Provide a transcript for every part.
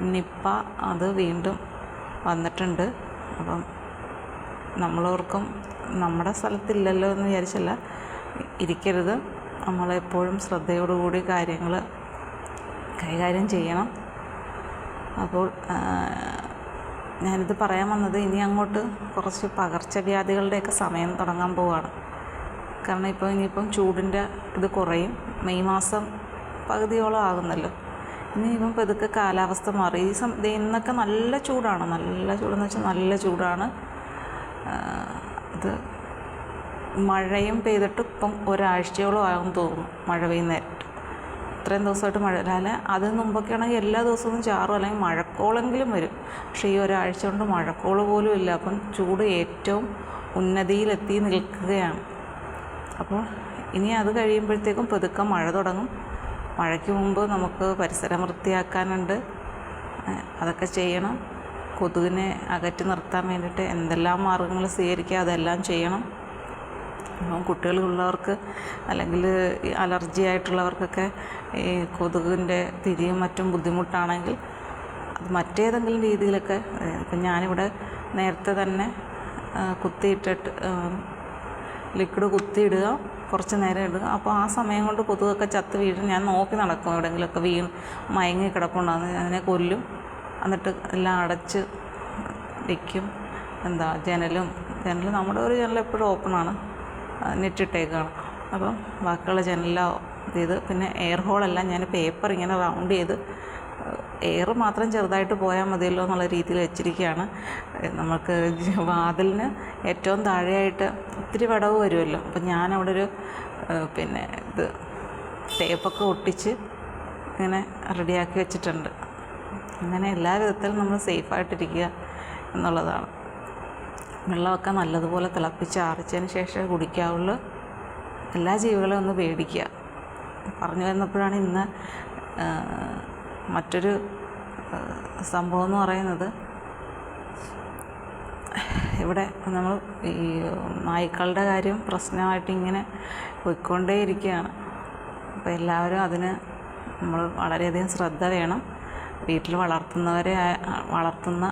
Nipah അത് വീണ്ടും വന്നിട്ടുണ്ട്. അപ്പം നമ്മളോർക്കും നമ്മുടെ സ്ഥലത്തില്ലല്ലോ എന്ന് വിചാരിച്ചല്ല ഇരിക്കരുത്. നമ്മളെപ്പോഴും ശ്രദ്ധയോടുകൂടി കാര്യങ്ങൾ കൈകാര്യം ചെയ്യണം. അപ്പോൾ ഞാനിത് പറയാൻ വന്നത് ഇനി അങ്ങോട്ട് കുറച്ച് പകർച്ചവ്യാധികളുടെയൊക്കെ സമയം തുടങ്ങാൻ പോവുകയാണ് കാരണം ഇപ്പോൾ ഇനിയിപ്പം ചൂടിന്റെ ഇത് കുറയും. മെയ് മാസം പകുതിയോളം ആകുന്നല്ലോ. ഇനിയിപ്പം പതുക്കെ കാലാവസ്ഥ മാറി. ഈ സം ഇന്നൊക്കെ നല്ല ചൂടാണ്. നല്ല ചൂടെന്ന് വെച്ചാൽ നല്ല ചൂടാണ്. അത് മഴയും പെയ്തിട്ട് ഇപ്പം ഒരാഴ്ചയോളം ആകും തോന്നുന്നു മഴ പെയ്യുന്നേരട്ട് ഇത്രയും ദിവസമായിട്ട് മഴ അല്ല അതിന് മുമ്പൊക്കെ ആണെങ്കിൽ എല്ലാ ദിവസവും ചാറും അല്ലെങ്കിൽ മഴക്കോളെങ്കിലും വരും. പക്ഷേ ഈ ഒരാഴ്ച കൊണ്ട് മഴക്കോൾ പോലും ഇല്ല. അപ്പം ചൂട് ഏറ്റവും ഉന്നതിയിലെത്തി നിൽക്കുകയാണ്. അപ്പോൾ ഇനി അത് കഴിയുമ്പോഴത്തേക്കും പതുക്കെ മഴ തുടങ്ങും. മഴയ്ക്ക് മുമ്പ് നമുക്ക് പരിസരം വൃത്തിയാക്കാനുണ്ട്. അതൊക്കെ ചെയ്യണം. കൊതുകിനെ അകറ്റി നിർത്താൻ വേണ്ടിയിട്ട് എന്തെല്ലാം മാർഗങ്ങൾ സ്വീകരിക്കുക അതെല്ലാം ചെയ്യണം. അപ്പം കുട്ടികളുള്ളവർക്ക് അല്ലെങ്കിൽ അലർജി ആയിട്ടുള്ളവർക്കൊക്കെ ഈ കൊതുകിന്റെ തിരിയും മറ്റും ബുദ്ധിമുട്ടാണെങ്കിൽ അത് മറ്റേതെങ്കിലും രീതിയിലൊക്കെ ഇപ്പം ഞാനിവിടെ നേരത്തെ തന്നെ കുത്തിയിട്ടിട്ട് ലിക്വിഡ് കുത്തിയിടുക. കുറച്ച് നേരം ഇടുക അപ്പോൾ ആ സമയം കൊണ്ട് കൊതുകൊക്കെ ചത്ത് വീഴും. ഞാൻ നോക്കി നടക്കും എവിടെയെങ്കിലുമൊക്കെ വീണ് മയങ്ങി കിടപ്പുണ്ടാകുന്ന അതിനെ കൊല്ലും. എന്നിട്ട് എല്ലാം അടച്ച് വയ്ക്കും എന്താ ജനലും ജനൽ നമ്മുടെ ഒരു ജനൽ എപ്പോഴും ഓപ്പണാണ് നെറ്റിട്ടേക്കാണ് അപ്പം ബാക്കിയുള്ള ജനലെല്ലാം ഇത്. പിന്നെ എയർ ഹോളെല്ലാം ഞാൻ പേപ്പർ ഇങ്ങനെ റൗണ്ട് ചെയ്ത് എയർ മാത്രം ചെറുതായിട്ട് പോയാൽ മതിയല്ലോ എന്നുള്ള രീതിയിൽ വെച്ചിരിക്കുകയാണ്. നമുക്ക് വാതിലിന് ഏറ്റവും താഴെയായിട്ട് ഒത്തിരി വടവ് വരുമല്ലോ. അപ്പം ഞാനവിടെ ഒരു പിന്നെ ഇത് ടേപ്പൊക്കെ ഒട്ടിച്ച് ഇങ്ങനെ റെഡിയാക്കി വെച്ചിട്ടുണ്ട്. അങ്ങനെ എല്ലാ വിധത്തിലും നമ്മൾ സേഫായിട്ടിരിക്കുക എന്നുള്ളതാണ്. വെള്ളമൊക്കെ നല്ലതുപോലെ തിളപ്പിച്ച് ആറിച്ചതിന് ശേഷമേ കുടിക്കാവുള്ളൂ. എല്ലാ ജീവികളെയും ഒന്ന് പേടിക്കുക. പറഞ്ഞു വന്നപ്പോഴാണ് ഇന്ന് മറ്റൊരു സംഭവം എന്ന് പറയുന്നത് ഇവിടെ നമ്മൾ ഈ നായ്ക്കളുടെ കാര്യം പ്രശ്നമായിട്ട് ഇങ്ങനെ പോയിക്കൊണ്ടേയിരിക്കുകയാണ്. അപ്പോൾ എല്ലാവരും അതിന് നമ്മൾ വളരെയധികം ശ്രദ്ധ വേണം. വീട്ടിൽ വളർത്തുന്നവരെ വളർത്തുന്ന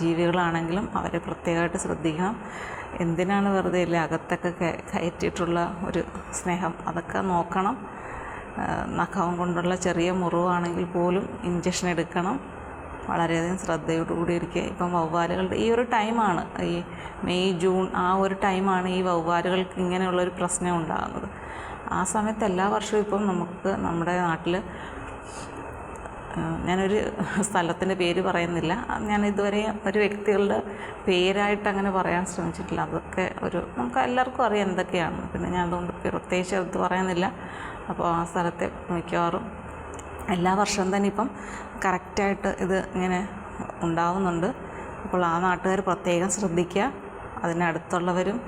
ജീവികളാണെങ്കിലും അവരെ പ്രത്യേകമായിട്ട് ശ്രദ്ധിക്കണം. എന്തിനാണ് വെറുതെ ഇല്ലേ അകത്തൊക്കെ കയറ്റിയിട്ടുള്ള ഒരു സ്നേഹം? അതൊക്കെ നോക്കണം. നഖം കൊണ്ടുള്ള ചെറിയ മുറിവാണെങ്കിൽ പോലും ഇഞ്ചക്ഷൻ എടുക്കണം. വളരെയധികം ശ്രദ്ധയോടുകൂടി ഇരിക്കുക. ഇപ്പം വവ്വാലുകളുടെ ഈ ഒരു ടൈമാണ് ഈ മെയ് ജൂൺ ആ ഒരു ടൈമാണ് ഈ വവ്വാലുകൾക്ക് ഇങ്ങനെയുള്ളൊരു പ്രശ്നം ഉണ്ടാകുന്നത്. ആ സമയത്ത് എല്ലാ വർഷവും ഇപ്പം നമുക്ക് നമ്മുടെ നാട്ടിൽ ഞാനൊരു സ്ഥലത്തിന്റെ പേര് പറയുന്നില്ല. ഞാൻ ഇതുവരെ ഒരു വ്യക്തികളുടെ പേരായിട്ട് അങ്ങനെ പറയാൻ ശ്രമിച്ചിട്ടില്ല. അതൊക്കെ ഒരു നമുക്ക് എല്ലാവർക്കും അറിയാം എന്തൊക്കെയാണ്. പിന്നെ ഞാൻ അതുകൊണ്ട് പ്രത്യേകിച്ച് അത് പറയുന്നില്ല അപ്പോൾ ആ സ്ഥലത്തെ മിക്കവാറും എല്ലാ വർഷവും തന്നെ ഇപ്പം കറക്റ്റായിട്ട് ഇത് ഇങ്ങനെ ഉണ്ടാവുന്നുണ്ട്. അപ്പോൾ ആ നാട്ടുകാർ പ്രത്യേകം ശ്രദ്ധിക്കുക. അതിനടുത്തുള്ളവരും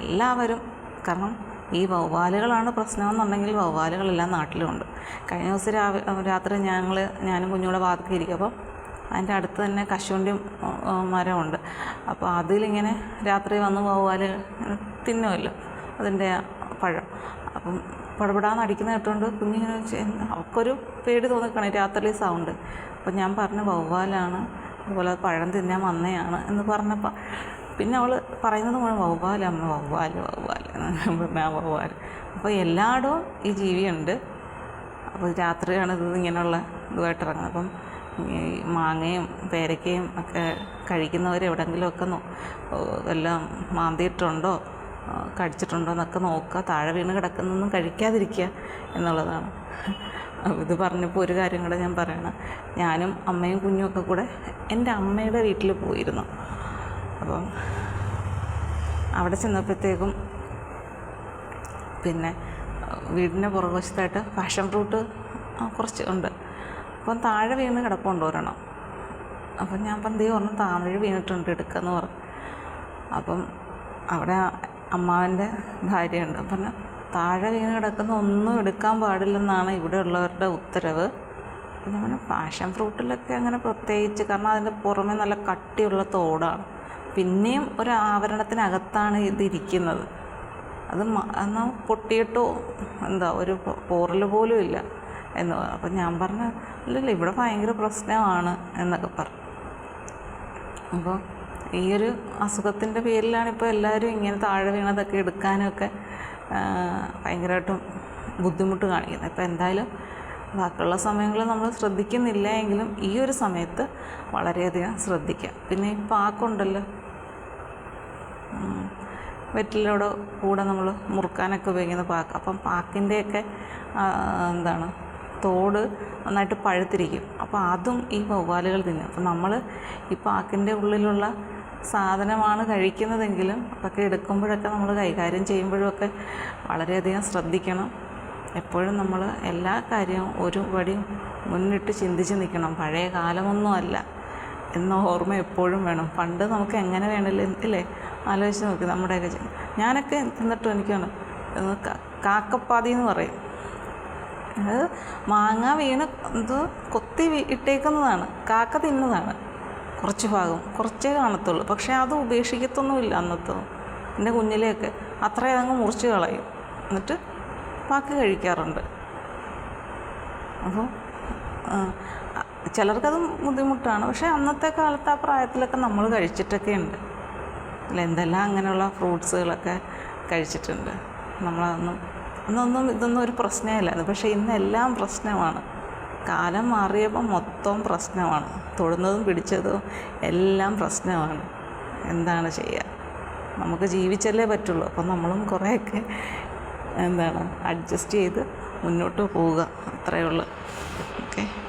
എല്ലാവരും കാരണം ഈ വവ്വാലുകളാണ് പ്രശ്നമെന്നുണ്ടെങ്കിൽ വവ്വാലുകളെല്ലാം നാട്ടിലുമുണ്ട് കഴിഞ്ഞ ദിവസം രാവി രാത്രി ഞങ്ങൾ ഞാനും കുഞ്ഞുകൂടെ വാതിൽക്ക് ഇരിക്കും. അപ്പോൾ അതിന്റെ അടുത്ത് തന്നെ കശുവണ്ടി മരമുണ്ട് അപ്പോൾ അതിലിങ്ങനെ രാത്രി വന്ന് ഇങ്ങനെ തിന്നുമല്ലോ അതിന്റെ പഴം. അപ്പം പടപടാന്ന് അടിക്കുന്ന കേട്ടുകൊണ്ട് കുഞ്ഞിങ്ങനെ അവൾക്കൊരു പേടി തോന്നിക്കണം രാത്രി സൗണ്ട് അപ്പം ഞാൻ പറഞ്ഞു വവ്വാലാണ്. അതുപോലെ അത് പഴം തിന്നാൻ വന്നതാണ് എന്ന് പറഞ്ഞപ്പോൾ പിന്നെ അവൾ പറയുന്നത് മുഴുവൻ വവ്വാൽ അമ്മ വവ്വാൽ വവ്വാൽ എന്ന് പറഞ്ഞ ആ വവ്വാൽ. അപ്പോൾ എല്ലായിടവും ഈ ജീവിയുണ്ട്. അപ്പോൾ രാത്രിയാണ് ഇത് ഇങ്ങനെയുള്ള ഇതുമായിട്ട് ഇറങ്ങുന്നത്. അപ്പം ഈ മാങ്ങയും പേരക്കയും ഒക്കെ കഴിക്കുന്നവർ എവിടെയെങ്കിലുമൊക്കെ എല്ലാം മാന്തിയിട്ടുണ്ടോ? കടിച്ചിട്ടുണ്ടോ എന്നൊക്കെ നോക്കുക. താഴെ വീണ് കിടക്കുന്നൊന്നും കഴിക്കാതിരിക്കുക എന്നുള്ളതാണ്. ഇത് പറഞ്ഞപ്പോൾ ഒരു കാര്യം കൂടെ ഞാൻ പറയണം. ഞാനും അമ്മയും കുഞ്ഞുമൊക്കെ കൂടെ എന്റെ അമ്മയുടെ വീട്ടിൽ പോയിരുന്നു. അപ്പം അവിടെ ചെന്നപ്പോഴത്തേക്കും പിന്നെ വീടിന്റെ പുറകുവശത്തായിട്ട് പാഷൻ ഫ്രൂട്ട് കുറച്ച് ഉണ്ട്. അപ്പം താഴെ വീണ് കിടപ്പുണ്ട് ഒരെണ്ണം. അപ്പം ഞാൻ അപ്പം ദൈവം ഒരെണ്ണം താഴെ വീണിട്ടുണ്ട് എടുക്കുക എന്ന് പറഞ്ഞു. അപ്പം അവിടെ അമ്മാവന്റെ ഭാര്യയുണ്ട്. പറഞ്ഞു, താഴെ വീണ് കിടക്കുന്ന ഒന്നും എടുക്കാൻ പാടില്ലെന്നാണ് ഇവിടെ ഉള്ളവരുടെ ഉത്തരവ്. പിന്നെ അങ്ങനെ പാഷൻ ഫ്രൂട്ടിലൊക്കെ അങ്ങനെ പ്രത്യേകിച്ച് കാരണം അതിന്റെ പുറമെ നല്ല കട്ടിയുള്ള തോടാണ്. പിന്നെയും ഒരു ആവരണത്തിനകത്താണ് ഇതിരിക്കുന്നത് അത് എന്നാൽ പൊട്ടിയിട്ടോ എന്താ ഒരു പോറൽ പോലും ഇല്ല എന്ന് അപ്പം ഞാൻ പറഞ്ഞു ഇല്ലല്ല ഇവിടെ ഭയങ്കര പ്രശ്നമാണ് എന്നൊക്കെ പറഞ്ഞു അപ്പോൾ ഈ ഒരു അസുഖത്തിന്റെ പേരിലാണ് ഇപ്പോൾ എല്ലാവരും ഇങ്ങനെ താഴെ വീണതൊക്കെ എടുക്കാനൊക്കെ ഭയങ്കരമായിട്ടും ബുദ്ധിമുട്ട് കാണിക്കുന്നത്. ഇപ്പോൾ എന്തായാലും ബാക്കിയുള്ള സമയങ്ങളിൽ നമ്മൾ ശ്രദ്ധിക്കുന്നില്ല എങ്കിലും ഈ ഒരു സമയത്ത് വളരെയധികം ശ്രദ്ധിക്കുക പിന്നെ ഈ പാക്കുണ്ടല്ലോ. വെറ്റിലയുടെ കൂടെ നമ്മൾ മുറുക്കാനൊക്കെ ഉപയോഗിക്കുന്ന പാക്ക്. അപ്പം പാക്കിന്റെയൊക്കെ എന്താണ് തോട് നന്നായിട്ട് പഴുത്തിരിക്കും. അപ്പോൾ അതും ഈ വവ്വാലുകൾ തിന്നും. അപ്പം നമ്മൾ ഈ പാക്കിന്റെ ഉള്ളിലുള്ള സാധനമാണ് കഴിക്കുന്നതെങ്കിലും അതൊക്കെ എടുക്കുമ്പോഴൊക്കെ നമ്മൾ കൈകാര്യം ചെയ്യുമ്പോഴൊക്കെ വളരെയധികം ശ്രദ്ധിക്കണം. എപ്പോഴും നമ്മൾ എല്ലാ കാര്യവും ഒരു പടി മുന്നിട്ട് ചിന്തിച്ച് നിൽക്കണം. പഴയ കാലമൊന്നുമല്ല എന്ന ഓർമ്മ എപ്പോഴും വേണം. പണ്ട് നമുക്ക് എങ്ങനെ വേണമല്ലോ ഇല്ലേ? ആലോചിച്ച് നോക്കി നമ്മുടെയൊക്കെ ഞാനൊക്കെ എന്നിട്ട് എനിക്കാണ് ഇത് കാക്കപ്പാതി എന്ന് പറയും. അത് മാങ്ങ വീണ് എന്തോ കൊത്തി ഇട്ടേക്കുന്നതാണ്. കാക്ക തിന്നതാണ് കുറച്ച് ഭാഗം കുറച്ചേ കാണത്തുള്ളൂ. പക്ഷേ അത് ഉപേക്ഷിക്കത്തൊന്നുമില്ല അന്നത്തെ എന്റെ കുഞ്ഞിലെയൊക്കെ. അത്രയും അങ്ങ് മുറിച്ച് കളയും. എന്നിട്ട് ബാക്കി കഴിക്കാറുണ്ട്. അപ്പോൾ ചിലർക്കത് ബുദ്ധിമുട്ടാണ്. പക്ഷേ അന്നത്തെ കാലത്ത് ആ പ്രായത്തിലൊക്കെ നമ്മൾ കഴിച്ചിട്ടൊക്കെ ഉണ്ട്. അല്ല എന്തെല്ലാം അങ്ങനെയുള്ള ഫ്രൂട്ട്സുകളൊക്കെ കഴിച്ചിട്ടുണ്ട്. നമ്മളതൊന്നും അന്നൊന്നും ഇതൊന്നും ഒരു പ്രശ്നമില്ലായിരുന്നു പക്ഷേ ഇന്നെല്ലാം പ്രശ്നമാണ്. കാലം മാറിയപ്പോൾ മൊത്തം പ്രശ്നമാണ്. തൊടുന്നതും പിടിച്ചതും എല്ലാം പ്രശ്നമാണ്. എന്താണ് ചെയ്യുക നമുക്ക് ജീവിച്ചല്ലേ പറ്റുള്ളൂ. അപ്പം നമ്മളും കുറേയൊക്കെ എന്താണ് അഡ്ജസ്റ്റ് ചെയ്ത് മുന്നോട്ട് പോവുക. അത്രയേ ഉള്ളൂ. ഓക്കെ